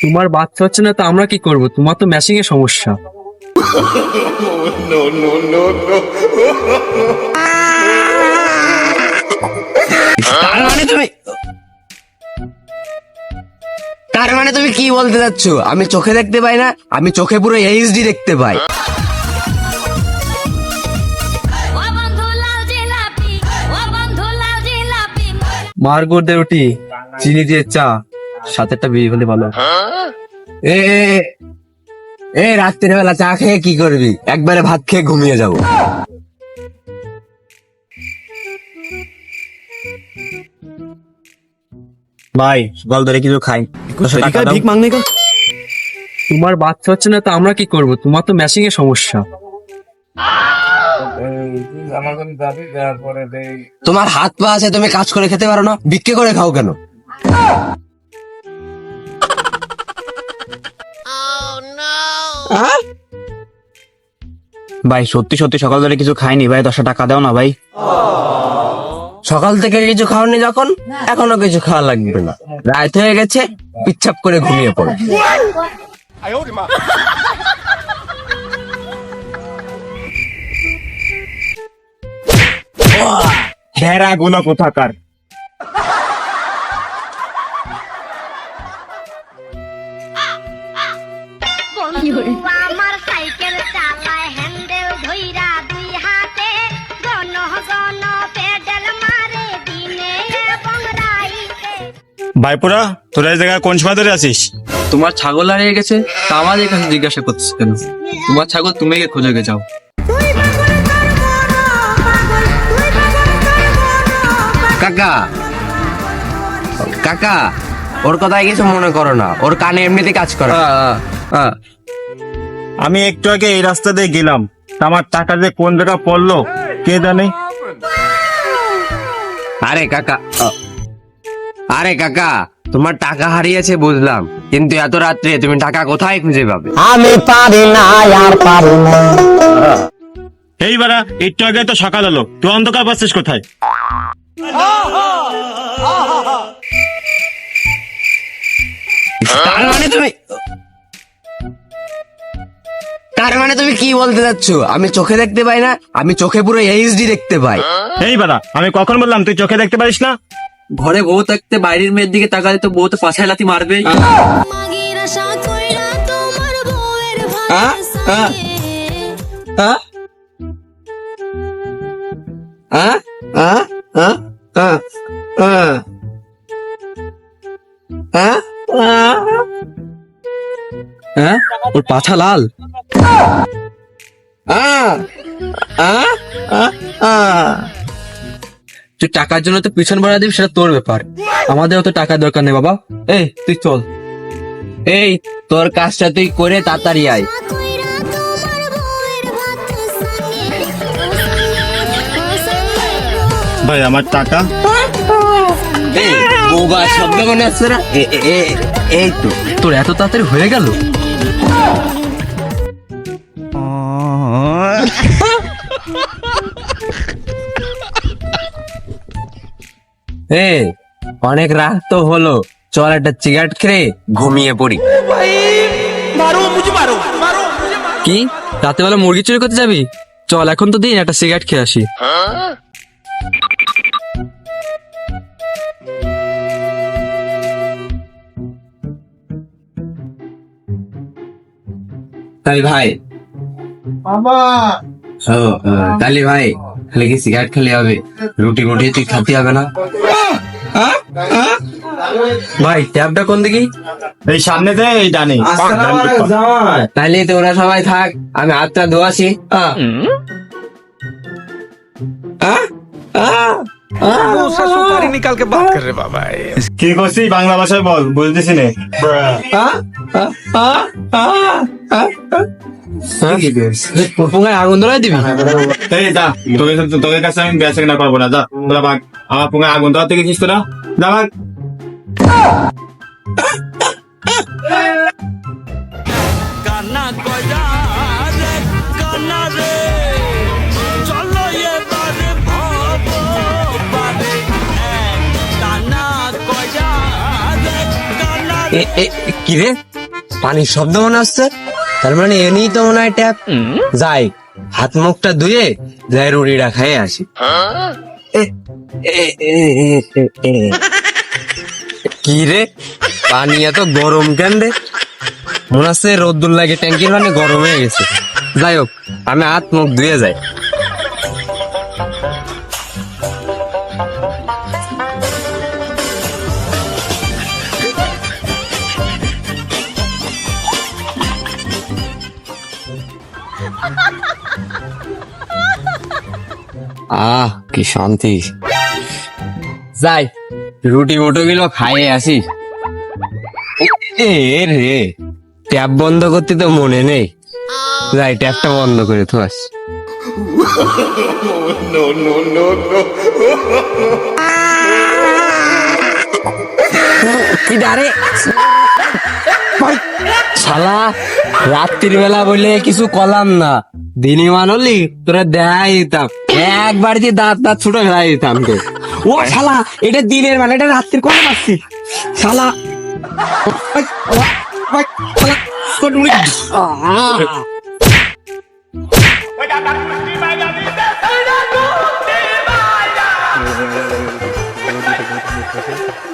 তোমার বাচ্চা হচ্ছে না তো আমরা কি করব? তোমার তো ম্যাচিং এর সমস্যা। তার মানে তুমি তার মানে তুমি কি বলতে চাচ্ছ আমি চোখে দেখতে পাই না আমি চোখে পুরো এইচডি দেখতে পাই। ও বন্ধু লাল জিলাপি ও বন্ধু লাল জিলাপি। মার্গর দে রুটি চিনি দিয়ে চা। সাথে একটা বিয়ে হলে ভালো। এ এ, এ বেলা চা খেয়ে কি করবি? একবারে ভাত খেয়ে ঘুমিয়ে যাব। ভাই গল ধরে কিছু খাই। ভিক মাংনে কা তোমার বাচ্চা হচ্ছে না তো আমরা কি করব? তোমার তো ম্যাচিং এর সমস্যা। তোমার হাত পা আছে তুমি কাজ করে খেতে পারো না। বিক্রি করে খাও কেন? ভাই সত্যি সত্যি সকাল ধরে কিছু খাইনি। ভাই দশটা টাকা দাও না ভাই। সকাল থেকে কিছু খাওনি যখন এখনও কিছু খাওয়া লাগবে না। রাত হয়ে গেছে পিচ্ছাপ করে ঘুমিয়ে পড়ো। ঘেরা গুলো কোথাকার? ভাইপুরা তোরা এই জায়গায় কোন সময় ধরে আছিস? তোমার ছাগল হারিয়ে গেছে তা আমাদের কাছে জিজ্ঞাসা করছিস কেন? তোমার ছাগল তুমি গিয়ে খুঁজে গে যাও। কাকা কাকা ওর কথায় কিছু মনে করো না। ওর কানে এমনিতে কাজ করে। আ, আ, আ। আমি একটু আগে এই রাস্তা দিয়ে গেলাম। আমার টাকা যে কোন জায়গা পড়ল কে জানে? আরে কাকা আরে কাকা তোমার টাকা হারিয়েছে বুঝলাম কিন্তু এত রাত্রে তুমি টাকা কোথায় খুঁজে পাবে? আমি পারি না আর পারি না। এই বারা একটু আগে তো সকাল হলো তুই অন্ধকার পাচ্ছিস কোথায়? তার মানে তুমি তার মানে তুমি কি বলতে চাচ্ছ আমি চোখে দেখতে পাই না আমি চোখে পুরো এইচডি দেখতে পাই। এই বারা আমি কখন বললাম তুই চোখে দেখতে পারিস না? ঘরে বউ থাকতে বাইরের মেয়ের দিকে তাকালে তো বউ তো পাশায় লাথি মারবে ওর পাছা লাল আ আ আ তুই টাকার জন্য তো পিছন ভাড়া দিবি সেটা তোর ব্যাপার। আমাদের অত টাকার দরকার নেই বাবা। এই তুই চল। এই তোর কাজটা তুই করে তাড়াতাড়ি আয়। ভাই আমার টাকা? এই বোবা শব্দ মনে আসছে না? এই তো। তোর এত তাড়াতাড়ি হয়ে গেল? এ অনেক রাত তো হলো। চল একটা সিগারেট খেয়ে ঘুমিয়ে পড়ি। কি? রাতেবেলা মুরগি চুরি করতে যাবি? চল এখন তো দিন একটা সিগারেট খেয়ে আসি। তাই ভাই। ও তালি ভাই খালি কি সিগারেট খেলে হবে? রুটি রুটি তুই খাতে হবে না? ভাই ট্যাবটা কোন দিকে? এই সামনে দে এই ডানে। তাহলে তো ওরা সবাই থাক আমি হাতটা ধোয়াছি আ আহ? কালকে বাত কি করছিস বাংলা ভাষায় বল? বুঝতেছি নে। আগুন ধরাই দিবি? এই যা তোকে তোকে আমি বেচা কিনা করব না যা। বলা ভাগ আমার আগুন ধরাতে গেছিস তোরা যা ভাগ। কি রে? পানির শব্দ মনে হচ্ছে তার মানে এমনি তো মনে হয় ট্যাপ। যাই হাত মুখটা ধুয়ে যাই রুটিটা খাইয়ে আসি। কি রে? পানি এত গরম কেন রে? মনে হচ্ছে রোদ্দুর লাগে ট্যাঙ্কির মানে গরম হয়ে গেছে। যাই হোক আমি হাত মুখ ধুয়ে যাই। আহ কি শান্তি। যাই রুটি মুটো গুলো খাইয়ে আসি। এ রে ট্যাপ বন্ধ করতে তো মনে নেই। যাই ট্যাপটা বন্ধ করে তো আস। কি ডারে? শালা রাত্রির বেলা বলে কিছু কলাম না। দিনে মানলি তোরা দেখাই দিতাম। একবার দিয়ে দাঁত দাঁত ছুটে ফেলাই দিতাম তো ও শালা এটা দিনের বেলা এটা রাত্রির কলাম আসছি শালা। ওই,